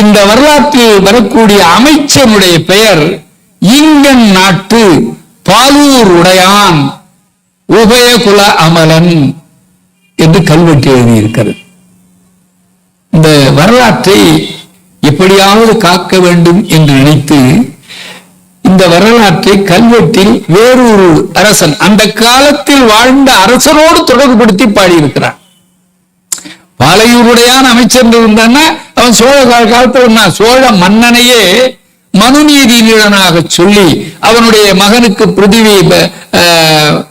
இந்த வரலாற்றில் வரக்கூடிய அமைச்சனுடைய பெயர் இங்கன் நாட்டு பாலூர் உடையான் உபயகுல அமலன் என்று கல்வெட்டு எழுதியிருக்கிறது. இந்த வரலாற்றை எப்படியாவது காக்க வேண்டும் என்று நினைத்து இந்த வரலாற்றை கல்வெட்டில் வேறொரு அரசன் அந்த காலத்தில் வாழ்ந்த அரசனோடு தொடர்புபடுத்தி பாடியிருக்கிறான். பாலையூருடையான் அமைச்சர் இருந்தான்னா அவன் சோழ கால- காலத்துல சோழ மன்னனையே மனுநீதி நீழனாக சொல்லி அவனுடைய மகனுக்கு பிருத்திவி ஆஹ்,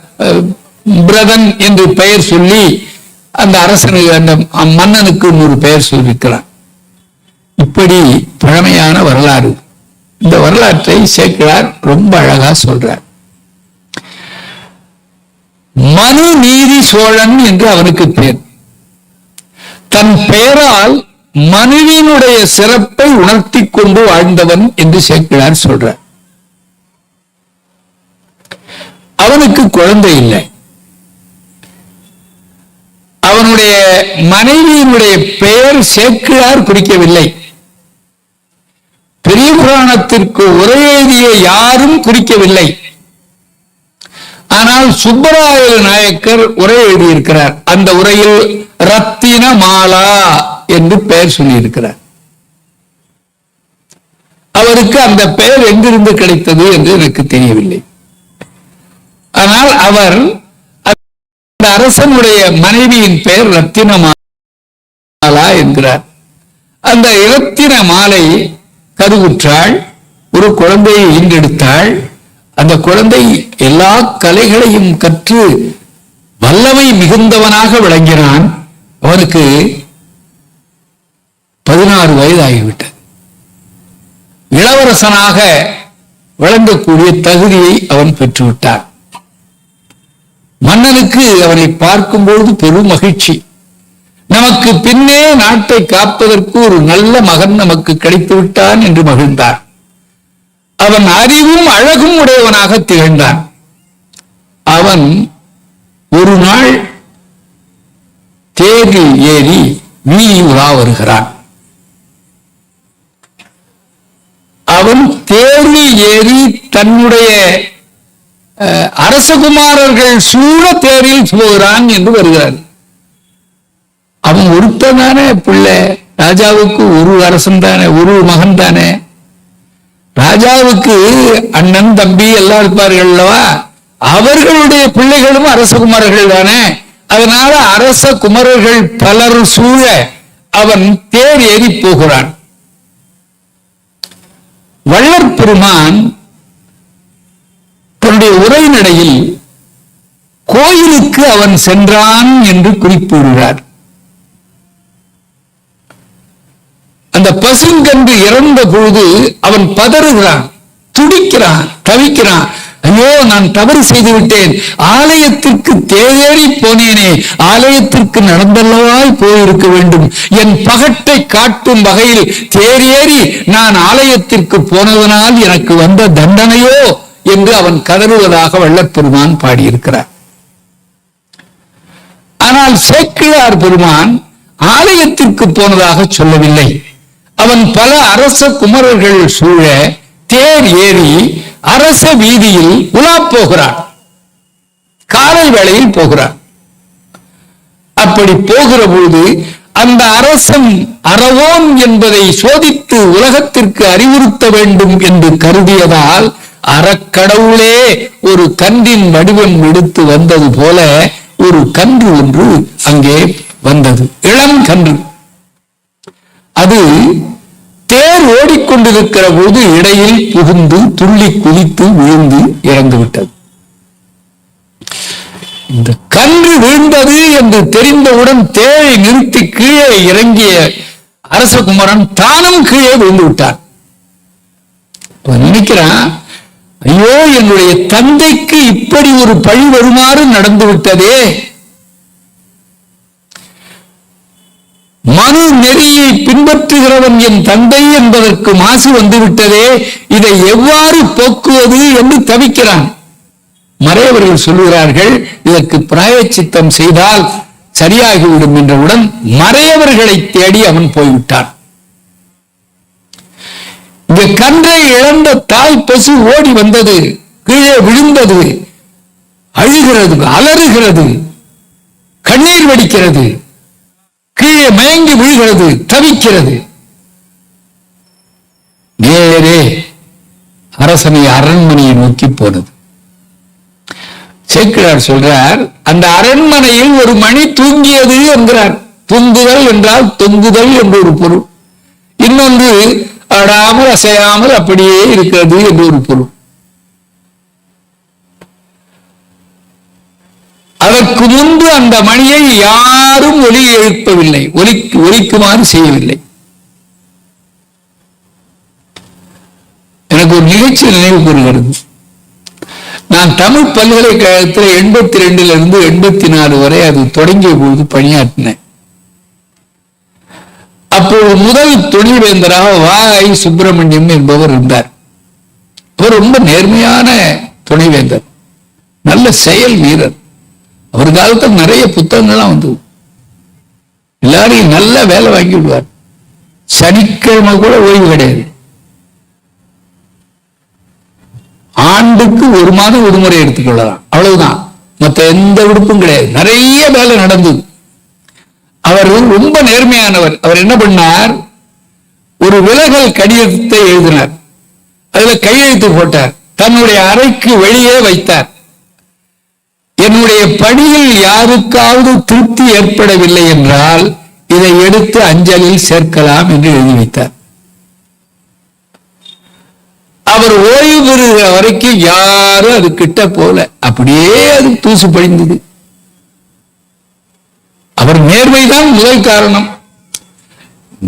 பிரதன் என்று பெயர் சொல்லி அந்த அரசனுக்கு அந்த மன்னனுக்கு ஒரு பெயர் சொல்லியிருக்கிறான். இப்படி பழமையான வரலாறு. இந்த வரலாற்றை சேர்க்கிறார் ரொம்ப அழகா சொல்றார். மனு நீதி சோழன் என்று அவனுக்கு பெயர் தன் பெயரால் மனைவியினுடைய சிறப்பை உணர்த்தி கொண்டு வாழ்ந்தவன் என்று சேர்க்கிறார் சொல்ற அவனுக்கு குழந்தை இல்லை. அவனுடைய மனைவியினுடைய பெயர் சேர்க்கிறார் குறிக்கவில்லை. பெரிய புராணத்திற்கு உரையேறிய யாரும் குறிக்கவில்லை. ஆனால் சுப்பராய நாயக்கர் உரை எழுதியிருக்கிறார் அந்த உரையில் ரத்தின மாலா என்று பெயர் சொல்லியிருக்கிறார். அவருக்கு அந்த பெயர் எங்கிருந்து கிடைத்தது என்று எனக்கு தெரியவில்லை. ஆனால் அவர் அரசனுடைய மனைவியின் பெயர் ரத்தின மாலா என்கிறார். அந்த இரத்தின மாலை கருவுற்றாள் ஒரு குழந்தையை ஈண்டெடுத்தாள். அந்த குழந்தை எல்லா கலைகளையும் கற்று வல்லமை மிகுந்தவனாக விளங்கினான். அவனுக்கு பதினாறு வயதாகிவிட்டது. இளவரசனாக விளங்கக்கூடிய தகுதியை அவன் பெற்றுவிட்டான். மன்னனுக்கு அவனை பார்க்கும்பொழுது பெரும் மகிழ்ச்சி. நமக்கு பின்னே நாட்டை காப்பதற்கு ஒரு நல்ல மகன் நமக்கு கிடைத்து விட்டான் என்று மகிழ்ந்தார். அவன் அறிவும் அழகும் உடையவனாக திகழ்ந்தான். அவன் ஒரு நாள் தேரில் ஏறி வீதி உலா வருகிறான். அவன் தேரில் ஏறி தன்னுடைய அரசகுமாரர்கள் சூழ தேரில் போகிறான் என்று வருகிறார். அவன் ஒருத்தன் தானே பிள்ளை ராஜாவுக்கு ஒரு அரசன் தானே ஒரு மகன் தானே ராஜாவுக்கு அண்ணன் தம்பி எல்லாம் இருப்பார்கள் அல்லவா? அவர்களுடைய பிள்ளைகளும் அரசகுமாரர்கள் தானே. அதனால அரச குமரர்கள் பலர் சூழ அவன் தேர் ஏறி போகிறான். வள்ளற் பெருமான் தன்னுடைய உரைநடையில் கோயிலுக்கு அவன் சென்றான் என்று குறிப்பிடுகிறார். அந்த பசுங்கன்று இறந்த பொழுது அவன் பதறுகிறான் துடிக்கிறான் தவிக்கிறான். ஐயோ நான் தவறு செய்து விட்டேன் ஆலயத்திற்கு தேடி போனேனே. ஆலயத்திற்கு நடந்தல்லவாய் போயிருக்க வேண்டும். என் பகட்டை காட்டும் வகையில் தேரேறி நான் ஆலயத்திற்கு போனதனால் எனக்கு வந்த தண்டனையோ என்று அவன் கதறுவதாக வள்ளற்பெருமான் பாடியிருக்கிறார். ஆனால் சேக்கிழார் பெருமான் ஆலயத்திற்கு போனதாக சொல்லவில்லை. அவன் பல அரச குமரர்கள் சூழ தேர் ஏறி அரச வீதியில் உலா போகிறான் காலை வேளையில் போகிறான் அப்படி போகிற பொழுது அந்த அரசன் அறவோன் என்பதை சோதித்து உலகத்திற்கு அறிவுறுத்த வேண்டும் என்று கருதியதால் அறக்கடவுளே ஒரு கன்றின் வடிவம் எடுத்து வந்தது போல ஒரு கன்று ஒன்று அங்கே வந்தது. இளம் கன்று. அது தேர் ஓடிக்கொண்டிருக்கிற போது இடையில் புகுந்து துள்ளி குதித்து விழுந்து இறந்து விட்டது இந்த கன்று விழுந்தது என்று தெரிந்தவுடன் தேரை நிறுத்தி கீழே இறங்கிய அரசகுமரன் தானும் கீழே விழுந்து விட்டான் நினைக்கிறான் ஐயோ என்னுடைய தந்தைக்கு இப்படி ஒரு பழி வருமாறு நடந்து விட்டதே மனு நெறியை பின்பற்றுகிறவன் என் தந்தை என்பதற்கு மாசு வந்துவிட்டதே இதை எவ்வாறு போக்குவது என்று தவிக்கிறான். மறையவர்கள் சொல்லுகிறார்கள் இதற்கு பிராயச்சித்தம் செய்தால் சரியாகிவிடும் என்றவுடன் மறையவர்களை தேடி அவன் போய்விட்டான். இங்க கன்றை இழந்த தாய் பசு ஓடி வந்தது கீழே விழுந்தது அழுகிறது அலறுகிறது கண்ணீர் வடிக்கிறது. கீழே மயங்கி விழுகிறது தவிக்கிறது. நேரே அரசனை அரண்மனையை நோக்கி போனது. சேக்கிழார் சொல்றார் அந்த அரண்மனையில் ஒரு மணி தூங்கியது என்கிறார். தூங்குதல் என்றால் தொங்குதல் என்று ஒரு பொருள். இன்னொன்று அடாமல் அசையாமல் அப்படியே இருக்கிறது என்று ஒரு பொருள். அதற்கு முன்பு அந்த மணியை யாரும் ஒலி எழுப்பவில்லை. ஒலி ஒலிக்குமாறு செய்யவில்லை. எனக்கு ஒரு நிகழ்ச்சி நினைவு கூறுகிறது. நான் தமிழ் பல்கலைக்கழகத்தில் எண்பத்தி ரெண்டுல இருந்து எண்பத்தி நாலு வரை அது தொடங்கிய பொழுது பணியாற்றினேன். அப்போது முதல் துணைவேந்தராக வா ஐ சுப்பிரமணியம் என்பவர் இருந்தார். அவர் ரொம்ப நேர்மையான துணைவேந்தர். நல்ல செயல் வீரர். அவர் காலத்தில் நிறைய புத்தகங்கள்லாம் வந்து எல்லாரையும் நல்ல வேலை வாங்கி விடுவார். சனிக்கிழமை கூட ஓய்வு கிடையாது. ஆண்டுக்கு ஒரு மாதம் விடுமுறை எடுத்துக்கொள்ளலாம் அவ்வளவுதான். மத்த எந்த விடுப்பும் கிடையாது. நிறைய வேலை நடந்தது அவர் ரொம்ப நேர்மையானவர். அவர் என்ன பண்ணார்? ஒரு விலகல் கடிதத்தை எழுதினார். அதுல கையெழுத்து போட்டார். தன்னுடைய அறைக்கு வெளியே வைத்தார். என்னுடைய பணியில் யாருக்காவது திருப்தி ஏற்படவில்லை என்றால் இதை எடுத்து அஞ்சலில் சேர்க்கலாம் என்று எழுதி வைத்தார். அவர் ஓய்வு பெறுகிற வரைக்கும் யாரும் அது கிட்ட போல அப்படியே அது தூசு படிந்தது. அவர் நேர்மைதான் முதல் காரணம்.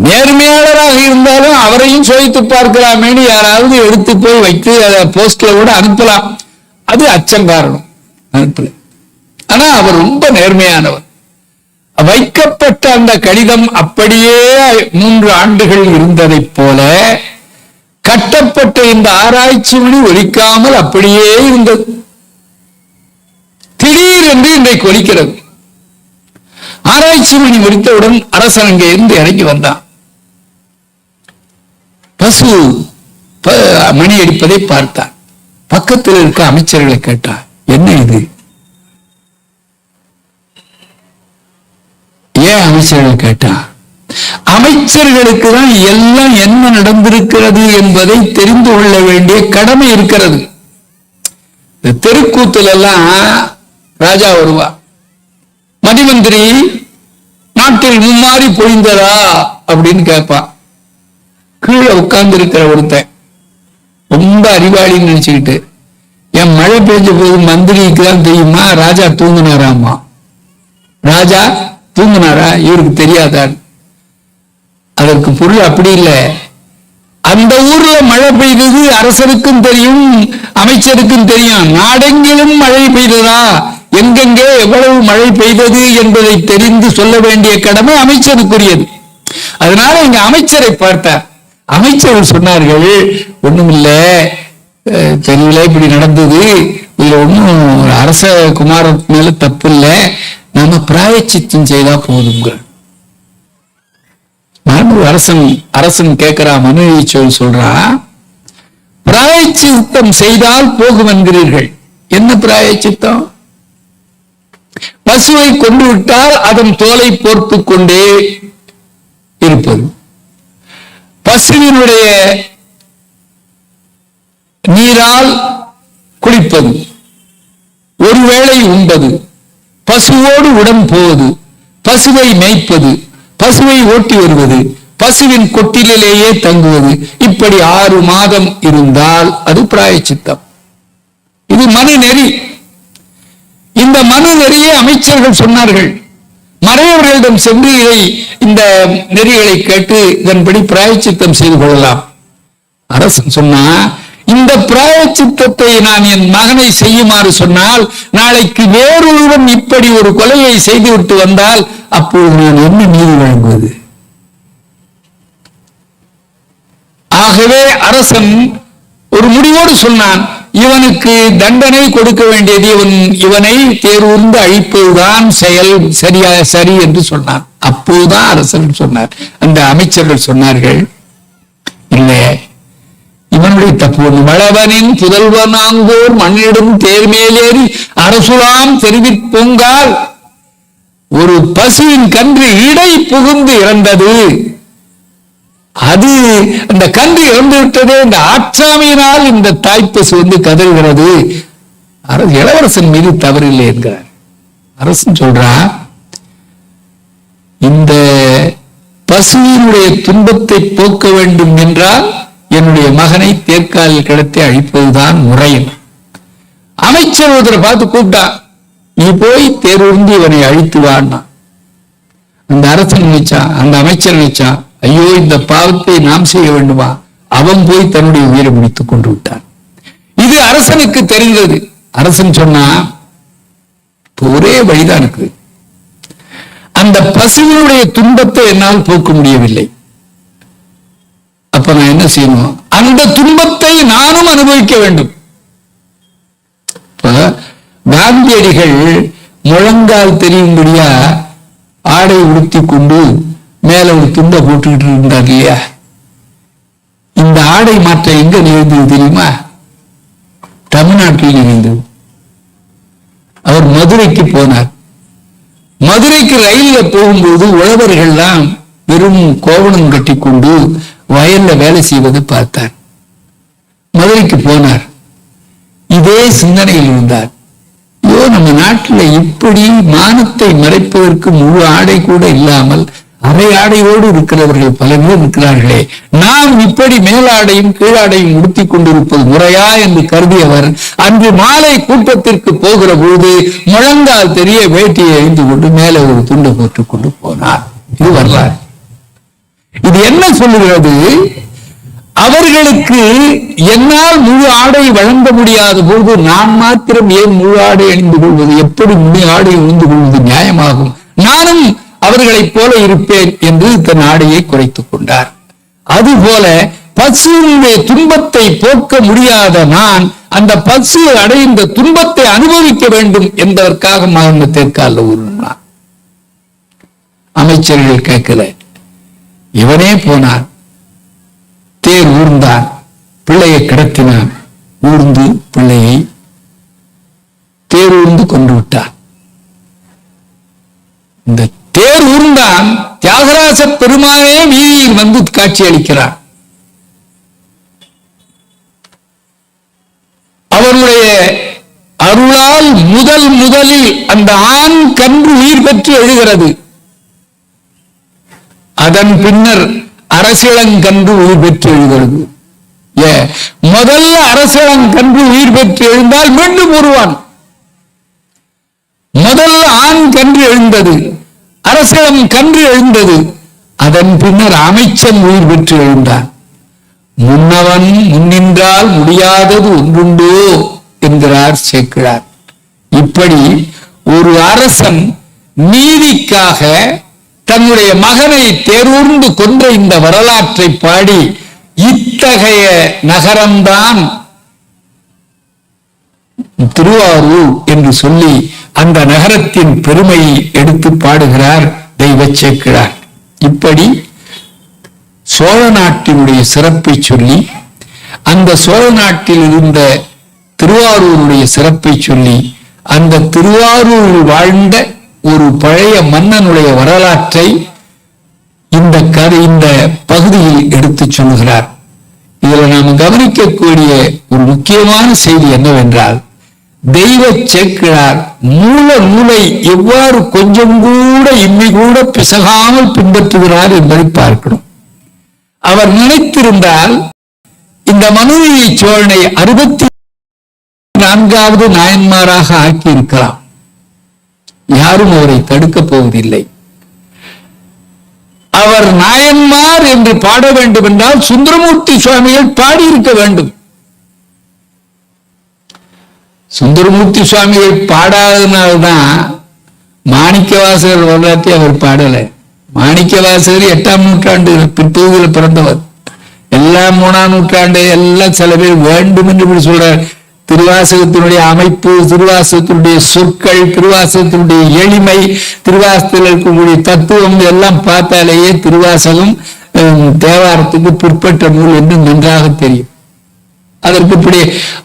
நேர்மையாளராக இருந்தாலும் அவரையும் சோதித்து பார்க்கலாமேன்னு யாராவது எடுத்து போய் வைத்து அதை போஸ்ட்ல கூட அனுப்பலாம். அது அச்சம் காரணம். அனுப்பல. ஆனா அவர் ரொம்ப நேர்மையானவர் வைக்கப்பட்ட அந்த கடிதம் அப்படியே மூன்று ஆண்டுகள் இருந்ததைப் போல கட்டப்பட்ட இந்த ஆராய்ச்சி மணி ஒலிக்காமல் அப்படியே இருந்தது. திடீரென்று இன்றைக்கு ஒலிக்கிறது. ஆராய்ச்சி மணி முடித்தவுடன் அரசன் அங்கே இருந்து இறங்கி வந்தான். பசு ப- மணி அடிப்பதை பார்த்தான். பக்கத்தில் இருக்க அமைச்சர்களை கேட்டான் என்ன இது ஏன் அமைச்சர்கள் கேட்டா அமைச்சர்களுக்கு தான் எல்லாம் என்ன நடந்திருக்கிறது என்பதை தெரிந்து கொள்ள வேண்டிய கடமை இருக்கிறது. இந்த தெருக்கூத்துல எல்லாம் ராஜா வருவா. மதிமந்திரி நாட்டில் மும்மாறி பொழிந்ததா அப்படின்னு கேட்பான் கீழே உட்கார்ந்து இருக்கிற ஒருத்தன் ரொம்ப அறிவாளின்னு நினைச்சுக்கிட்டு என் மழை பெஞ்ச போது மந்திரிக்கு தான் தெரியுமா? ராஜா தூங்கினாராமா? ராஜா தூங்குனாரா? இவருக்கு தெரியாதான் அதற்கு பொருள் அப்படி இல்லை. அந்த ஊர்ல மழை பெய்தது அரசருக்கும் தெரியும் அமைச்சருக்கும் தெரியும். நாடெங்கிலும் மழை பெய்ததா? எங்கெங்கே எவ்வளவு மழை பெய்தது என்பதை தெரிந்து சொல்ல வேண்டிய கடமை அமைச்சருக்குரியது. அதனால இங்க அமைச்சரை பார்த்தார். அமைச்சர் சொன்னார்கள் ஒண்ணுமில்ல. தெரியல இப்படி நடந்தது. இதுல ஒண்ணும் அரச குமார மேல தப்பு இல்லை. நம்ம பிராயச்சித்தம் செய்தா போதுங்க நான் அரசன் அரசன் கேட்கிறா மனுவை சொல் சொல்றா பிராயச்சித்தம் செய்தால் போகும் என்கிறீர்கள். என்ன பிராயச்சித்தம்? பசுவை கொண்டு விட்டால் அதன் தோலை போர்த்து கொண்டே இருப்பது. பசுவினுடைய நீரால் குளிப்பது. ஒருவேளை உண்பது. பசுவோடு உடன் போவது பசுவை மேய்ப்பது பசுவை ஓட்டி வருவது பசுவின் கொட்டிலேயே தங்குவது இப்படி ஆறு மாதம் இருந்தால் அது பிராயச்சித்தம். இது மனு நெறி. இந்த மனு நெறியை அமைச்சர்கள் சொன்னார்கள். மறையவர்களிடம் சென்று இதை இந்த நெறிகளை கேட்டு இதன்படி பிராயச்சித்தம் செய்து கொள்ளலாம். அரசன் சொன்னா இந்த பிராயச்சித்தத்தை நான் என் மகனை செய்யுமாறு சொன்னால் நாளைக்கு வேறொருவன் இப்படி ஒரு கொலையை செய்துவிட்டு வந்தால் அப்போது நான் என்ன நீதி வழங்குவது? ஆகவே அரசன் ஒரு முடிவோடு சொன்னான் இவனுக்கு தண்டனை கொடுக்க வேண்டியது இவன் இவனை தேர்வுந்து அழிப்பதுதான் செயல் சரியா சரி என்று சொன்னான். அப்போதுதான் அரசன் சொன்னார். அந்த அமைச்சர்கள் சொன்னார்கள் இல்லை பொன் வளவனின் புதல்வனாங்கோர் மண்ணிடும் தேர்மேலேறி அரசுலாம் தெரிவிப்பொங்கால் ஒரு பசுவின் கன்று இடை புகுந்து இறந்தது. அது அந்த கன்று இறந்து விட்டதே இந்த ஆற்றாமையினால் இந்த தாய்ப்பசு வந்து கதறுகிறது. இளவரசன் மீது தவறில்லை என்கிறார். அரசன் சொல்றா இந்த பசுவினுடைய துன்பத்தை போக்க வேண்டும் என்றால் என்னுடைய மகனை தேர்க்காலில் கிடத்தி அழிப்பதுதான் முறையில். அமைச்சர் ஒருத்தரை பார்த்து கூப்பிட்டான் நீ போய் தேர்வுந்து இவனை அழித்து வான்னா அந்த அரசன் நினைச்சான் அந்த அமைச்சர் நினைச்சான் ஐயோ இந்த பாவத்தை நாம் செய்ய வேண்டுமா? அவன் போய் தன்னுடைய உயிரை முடித்துக் கொண்டு விட்டான். இது அரசனுக்கு தெரிந்தது. அரசன் சொன்னா ஒரே வழிதான் இருக்குது. அந்த பசுவினுடைய துன்பத்தை என்னால் போக்க முடியவில்லை. அப்ப நான் என்ன செய்யணும்? அந்த துன்பத்தை நானும் அனுபவிக்க வேண்டும். இப்ப காந்தியடிகள் முழங்கால் தெரியும்படியா ஆடை உடுத்தி கொண்டு மேல ஒரு துண்டை போட்டுக்கிட்டு இருந்தார் இல்லையா? இந்த ஆடை மாற்றம் எங்க நிகழ்ந்தது தெரியுமா? தமிழ்நாட்டில் நிகழ்ந்தது. அவர் மதுரைக்கு போனார். மதுரைக்கு ரயில்ல போகும்போது உழவர்கள்லாம் வெறும் கோவணம் கட்டி கொண்டு வயல்ல வேலை செய்வதை பார்த்தார். மதுரைக்கு போனார். இதே சிந்தனையில் இருந்தார். ஐயோ நம்ம நாட்டுல இப்படி மானத்தை மறைப்பதற்கு முழு ஆடை கூட இல்லாமல் அரை ஆடையோடு இருக்கிறவர்கள் பல பேர் இருக்கிறார்களே. நாம் இப்படி மேலாடையும் கீழாடையும் உடுத்திக் கொண்டிருப்பது முறையா என்று கருதியவர் அன்று மாலை கூட்டத்திற்கு போகிற பொழுது முழங்கால் தெரிய வேட்டியை அணிந்து கொண்டு மேலே ஒரு துண்டு போட்டுக் கொண்டு போனார். இது வரலாறு. இது என்ன சொல்லுகிறது? அவர்களுக்கு என்னால் முழு ஆடை வழங்க முடியாத போது நான் மாத்திரம் ஏன் முழு ஆடை அணிந்து கொள்வது? எப்படி முழு ஆடை அணிந்து கொள்வது நியாயமாகும்? நானும் அவர்களைப் போல இருப்பேன் என்று தன் ஆடையை குறைத்துக் கொண்டார். அதுபோல பசுவினுடைய துன்பத்தை போக்க முடியாத நான் அந்த பசு அடைந்த துன்பத்தை அனுபவிக்க வேண்டும் என்பதற்காக மகன் தெற்கால உருவான் அமைச்சர்கள் கேட்கல. இவனே போனான். தேர் ஊர்ந்தான். பிள்ளையை கிடத்தினான். ஊர்ந்து பிள்ளையை தேர் ஊர்ந்து கொண்டு விட்டான். இந்த தேர் ஊர்ந்தான் தியாகராச பெருமானே வீதியில் வந்து காட்சி அளிக்கிறான் அவருடைய அருளால் முதல் முதலில் அந்த ஆண் கன்று உயிர் பெற்று எழுகிறது. அதன் பின்னர் அரசியலங்கன்று உயிர் பெற்று எழுகிறது ஏ முதல்ல அரசியலங்கன்று உயிர் பெற்று எழுந்தால் மீண்டும் ஒருவான். முதல்ல ஆண் கன்று எழுந்தது அரசியலம் கன்று எழுந்தது அதன் பின்னர் அமைச்சன் உயிர் பெற்று எழுந்தான். முன்னவன் முன்னின்றால் முடியாதது ஒன்றுண்டோ என்கிறார் சேக்கிழார். இப்படி ஒரு அரசன் நீதிக்காக தன்னுடைய மகனை தேரூர்ந்து கொன்ற இந்த வரலாற்றை பாடி இத்தகைய நகரம்தான் திருவாரூர் என்று சொல்லி அந்த நகரத்தின் பெருமையை எடுத்து பாடுகிறார் தெய்வ சேக்கிழார் இப்படி சோழ நாட்டினுடைய சிறப்பை சொல்லி அந்த சோழ நாட்டில் இருந்த திருவாரூருடைய சிறப்பை சொல்லி அந்த திருவாரூரில் வாழ்ந்த ஒரு பழைய மன்னனுடைய வரலாற்றை இந்த கதை இந்த பகுதியில் எடுத்துச் சொல்லுகிறார். இதுல நாம் கவனிக்கக்கூடிய ஒரு முக்கியமான செய்தி என்னவென்றால் தெய்வ சேர்க்கிறார் மூல நூலை எவ்வாறு கொஞ்சம் கூட இம்மி கூட பிசகாமல் பின்பற்றுகிறார் என்பதை பார்க்கணும். அவர் நினைத்திருந்தால் இந்த மனுநீதி சோழனை அறுபத்தி நான்காவது நாயன்மாராக ஆக்கியிருக்கலாம். யாரும் அவரை தடுக்கப் போவதில்லை. அவர் நாயன்மார் என்று பாட வேண்டும் என்றால் சுந்தரமூர்த்தி சுவாமிகள் பாடியிருக்க வேண்டும். சுந்தரமூர்த்தி சுவாமிகள் பாடாததுனால்தான் மாணிக்கவாசகர் வரலாற்றை அவர் பாடலை. மாணிக்கவாசகர் எட்டாம் நூற்றாண்டு பிற்பகுதியில் பிறந்தவர். எல்லாம் மூணாம் நூற்றாண்டு எல்லாம் சில பேர் வேண்டும் என்று இப்படி சொல்றார். திருவாசகத்தினுடைய அமைப்பு திருவாசகத்தினுடைய சொற்கள் திருவாசகத்தினுடைய எளிமை திருவாசகத்தில் இருக்கக்கூடிய தத்துவம் எல்லாம் பார்த்தாலேயே திருவாசகம் தேவாரத்துக்கு பிற்பட்ட நூல் என்று நன்றாக தெரியும். அதற்கு இப்படி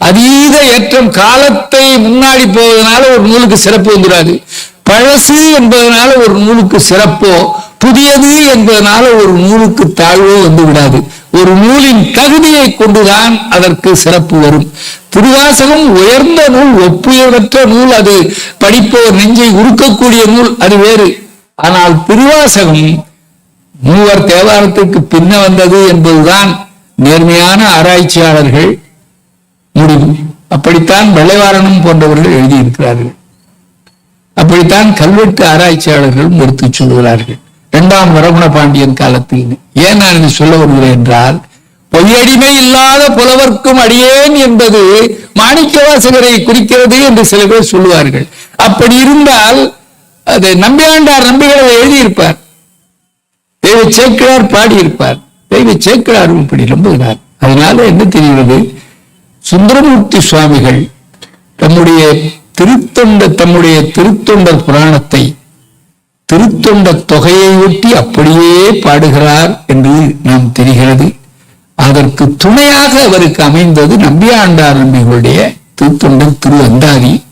அதீத ஏற்றம் காலத்தை முன்னாடி போவதனால ஒரு நூலுக்கு சிறப்பு வந்துடாது. பழசு என்பதனால ஒரு நூலுக்கு சிறப்போ புதியது என்பதனால ஒரு நூலுக்கு தாழ்வோ வந்து விடாது. ஒரு நூலின் தகுதியை கொண்டுதான் அதற்கு சிறப்பு வரும். திருவாசகம் உயர்ந்த நூல் ஒப்புயர்வற்ற நூல் அது படிப்போர் நெஞ்சை உருக்கக்கூடிய நூல் அது வேறு. ஆனால் திருவாசகம் மூவர் தேவாரத்துக்கு பின்ன வந்தது என்பதுதான் நேர்மையான ஆராய்ச்சியாளர்கள் முடிவு. அப்படித்தான் வெள்ளைவாரணம் போன்றவர்கள் எழுதியிருக்கிறார்கள். அப்படித்தான் கல்வெட்டு ஆராய்ச்சியாளர்களும் எடுத்துச் சொல்கிறார்கள் இரண்டாம் வரகுண பாண்டியன் காலத்தில் ஏன் நான் இதை சொல்ல வருகிறேன் என்றால் பொய்யடிமை இல்லாத புலவர்க்கும் அடியேன் என்பது மாணிக்கவாசகரை குறிக்கிறது என்று சில பேர் சொல்லுவார்கள். அப்படி இருந்தால் அதை நம்பியாண்டார் நம்பிகளை எழுதியிருப்பார். தெய்வ சேக்கிழார் பாடியிருப்பார். தெய்வ சேக்கிழாரும் இப்படி நம்புகிறார். அதனால என்ன தெரிகிறது? சுந்தரமூர்த்தி சுவாமிகள் தம்முடைய திருத்தொண்ட தம்முடைய திருத்தொண்ட புராணத்தை திருத்தொண்ட தொகையை ஒட்டி அப்படியே பாடுகிறார் என்று நாம் தெரிகிறது. அதற்கு துணையாக அவருக்கு அமைந்தது நம்பியாண்டார் நம்பிகளுடைய திருத்தொண்டன் திரு அந்தாதி.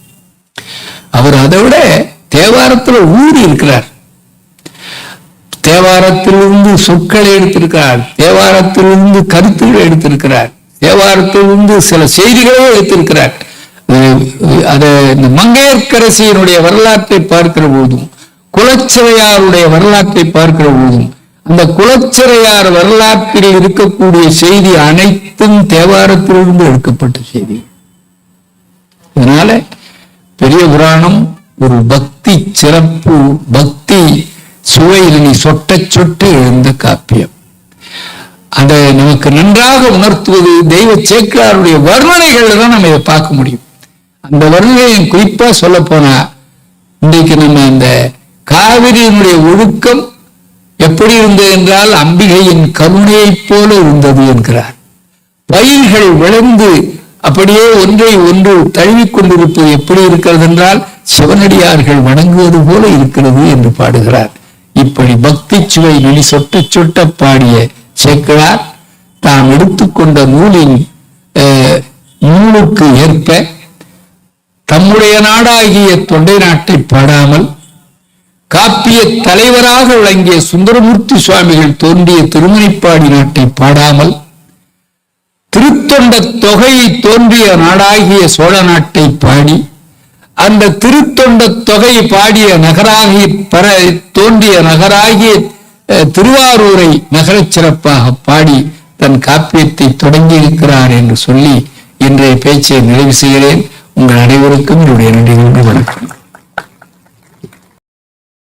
அவர் அதை விட தேவாரத்துல ஊறி இருக்கிறார். தேவாரத்திலிருந்து சொற்களை எடுத்திருக்கிறார். தேவாரத்திலிருந்து கருத்துக்களை எடுத்திருக்கிறார். தேவாரத்திலிருந்து சில செய்திகளே எடுத்திருக்கிறார். அதை இந்த மங்கையர்க்கரசியினுடைய வரலாற்றை பார்க்கிற போதும் குலச்சிறையாருடைய வரலாற்றை பார்க்கிற போதும் அந்த குலச்சிறையார் வரலாற்றில் இருக்கக்கூடிய செய்தி அனைத்தும் தேவாரத்திலிருந்து எடுக்கப்பட்ட செய்தி. அதனால பெரிய புராணம் ஒரு பக்தி சிறப்பு பக்தி சுவையில் நீ சொட்ட சொட்டு எழுந்த காப்பியம். அதை நமக்கு நன்றாக உணர்த்துவது தெய்வ சேக்கிராருடைய வர்ணனைகள்ல தான் நம்ம இதை பார்க்க முடியும். அந்த வர்ணனையை குறிப்பா சொல்ல போனா இன்றைக்கு நம்ம இந்த காவிரியினுடைய ஒழுக்கம் எப்படி இருந்தது என்றால் அம்பிகையின் கருணையைப் போல இருந்தது என்கிறார். பயிர்கள் விளைந்து அப்படியே ஒன்றை ஒன்று தழுவிக் கொண்டிருப்பது எப்படி இருக்கிறது என்றால் சிவனடியார்கள் வணங்குவது போல இருக்கிறது என்று பாடுகிறார். இப்படி பக்தி சுவை வெளி சொட்ட சொட்ட பாடிய சேக்கிழார் தாம் எடுத்துக்கொண்ட நூலின் அஹ், நூலுக்கு ஏற்ப தம்முடைய நாடாகிய தொண்டை நாட்டை பாடாமல் காப்பிய தலைவராக விளங்கிய சுந்தரமூர்த்தி சுவாமிகள் தோன்றிய திருமணிப்பாடி நாட்டை பாடாமல் திருத்தொண்ட தொகையை தோன்றிய நாடாகிய சோழ நாட்டை பாடி அந்த திருத்தொண்ட தொகை பாடிய நகராகி பர தோன்றிய நகராகிய அஹ், திருவாரூரை நகரச் சிறப்பாக பாடி தன் காப்பியத்தை தொடங்கி இருக்கிறார் என்று சொல்லி இன்றைய பேச்சை நிறைவு செய்கிறேன். உங்கள் அனைவருக்கும் என்னுடைய நன்றிகளுடன் வணக்கம்.